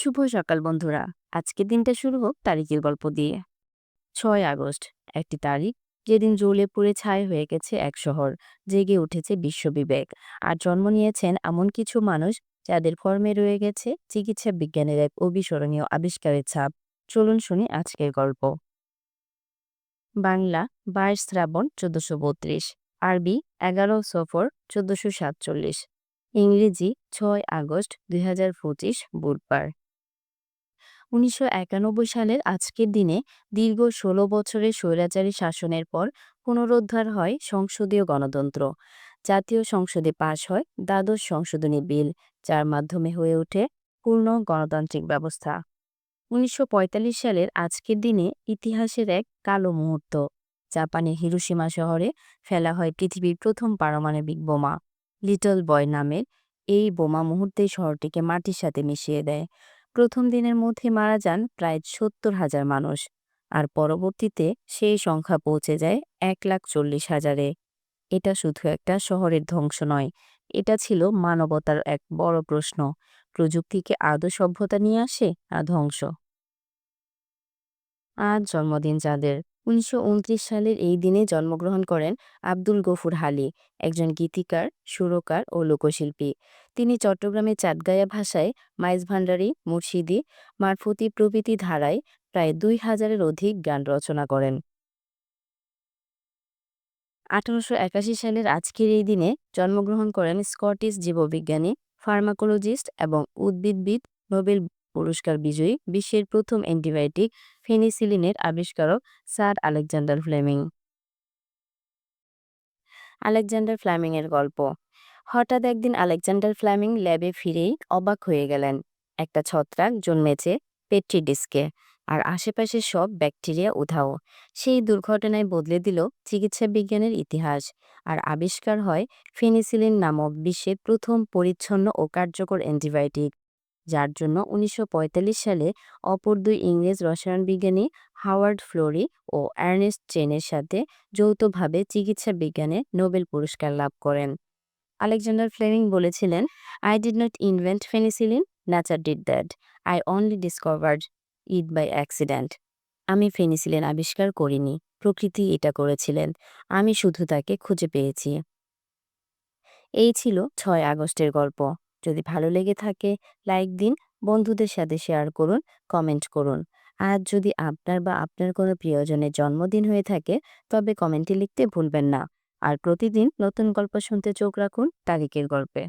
শুভ সকাল, বন্ধুরা। আজকের দিনটা শুরু হোক তারিখের গল্প দিয়ে। ছয় আগস্ট, একটি তারিখ যেদিন জ্বলে পুড়ে ছাই হয়ে গেছে এক শহর, জেগে উঠেছে বিশ্ববিবেক আর জন্ম নিয়েছেন এমন কিছু মানুষ যাদের ফর্মে রয়ে গেছে চিকিৎসা বিজ্ঞানের এক অবিস্মরণীয় আবিষ্কারের ছাপ। চলুন শুনি আজকের গল্প। বাংলা, বাইশ শ্রাবণ, চোদ্দশো বত্রিশ। আরবি, এগারো সফর, চোদ্দশো সাতচল্লিশ। ইংরেজি, ছয় আগস্ট, দুই হাজার পঁচিশ, বুধবার। উনিশশো একানব্বই সালের আজকের দিনে দীর্ঘ ষোলো বছরের স্বৈরাচারী শাসনের পর পুনরুদ্ধার হয় সংসদীয় গণতন্ত্র। জাতীয় সংসদে পাশ হয় দ্বাদশ সংশোধনী বিল, যার মাধ্যমে হয়ে ওঠে পূর্ণ গণতান্ত্রিক ব্যবস্থা। উনিশশো পঁয়তাল্লিশ সালের আজকের দিনে ইতিহাসের এক কালো মুহূর্ত। জাপানের হিরোসীমা শহরে ফেলা হয় পৃথিবীর প্রথম পারমাণবিক বোমা। লিটল বয় নামের এই বোমা মুহূর্তে শহরটিকে মাটির সাথে মিশিয়ে দেয়। প্রথম দিনের মধ্যে মারা যান প্রায় সত্তর হাজার মানুষ। আর পরবর্তীতে সেই সংখ্যা পৌঁছে যায় এক লাখ চল্লিশ হাজারে। এটা শুধু একটা শহরের ধ্বংস নয়, এটা ছিল মানবতার এক বড় প্রশ্ন। প্রযুক্তিকে আদৌ সভ্যতা নিয়ে আসে আর ধ্বংস? আজ জন্মদিন যাদের। উনিশশো উনত্রিশ সালের এই দিনে জন্মগ্রহণ করেন আব্দুল গফুর হালি, একজন গীতিকার, সুরকার ও লোকশিল্পী। তিনি চট্টগ্রামের চাঁদগাঁয়া ভাষায় মাইজ ভান্ডারী, মুর্শিদি, মারফতি প্রভৃতি ধারায় প্রায় দুই হাজারের অধিক গান রচনা করেন। আঠারোশো একাশি সালের আজকের এই দিনে জন্মগ্রহণ করেন স্কটিশ জীববিজ্ঞানী, ফার্মাকোলজিস্ট এবং উদ্ভিদবিদ নোবেল পুরস্কার বিজয়ী বিশ্বের প্রথম অ্যান্টিবায়োটিক ফেনিসিলিনের আবিষ্কারক স্যার আলেকজান্ডার ফ্লেমিং। আলেকজান্ডার ফ্ল্যামিংয়ের গল্প। হঠাৎ একদিন আলেকজান্ডার ফ্ল্যামিং ল্যাবে ফিরেই অবাক হয়ে গেলেন। একটা ছত্রাক জন্মেছে পেট্রি ডিস্কে আর আশেপাশে সব ব্যাকটেরিয়া উধাও। সেই দুর্ঘটনায় বদলে দিল চিকিৎসা বিজ্ঞানের ইতিহাস আর আবিষ্কার হয় ফেনিসিলিন নামক বিশ্বের প্রথম পরিচ্ছন্ন ও কার্যকর অ্যান্টিবায়োটিক। যার জন্য উনিশশো পঁয়তাল্লিশ সালে অপর দুই ইংরেজ রসায়ন বিজ্ঞানী হাওয়ার্ড ফ্লোরি ও অ্যার্নেস্ট চেনের সাথে যৌথভাবে চিকিৎসা বিজ্ঞানে নোবেল পুরস্কার লাভ করেন। আলেকজান্ডার ফ্লেমিং বলেছিলেন I did not invent penicillin nature did that I only discovered it by accident আমি ফেনিসিলিন আবিষ্কার করিনি, প্রকৃতি এটা করেছিলেন। আমি শুধু তাকে খুঁজে পেয়েছি। এই ছিল ছয় আগস্টের গল্প। যদি ভালো লেগে থাকে লাইক দিন, বন্ধুদের সাথে শেয়ার করুন কমেন্ট করুন। আর যদি আপনার বা আপনার কোনো প্রিয়জনের জন্মদিন হয়ে থাকে, তবে কমেন্টে লিখতে ভুলবেন না। আর প্রতিদিন নতুন গল্প শুনতে চোখ রাখুন, তারিখের গল্পে।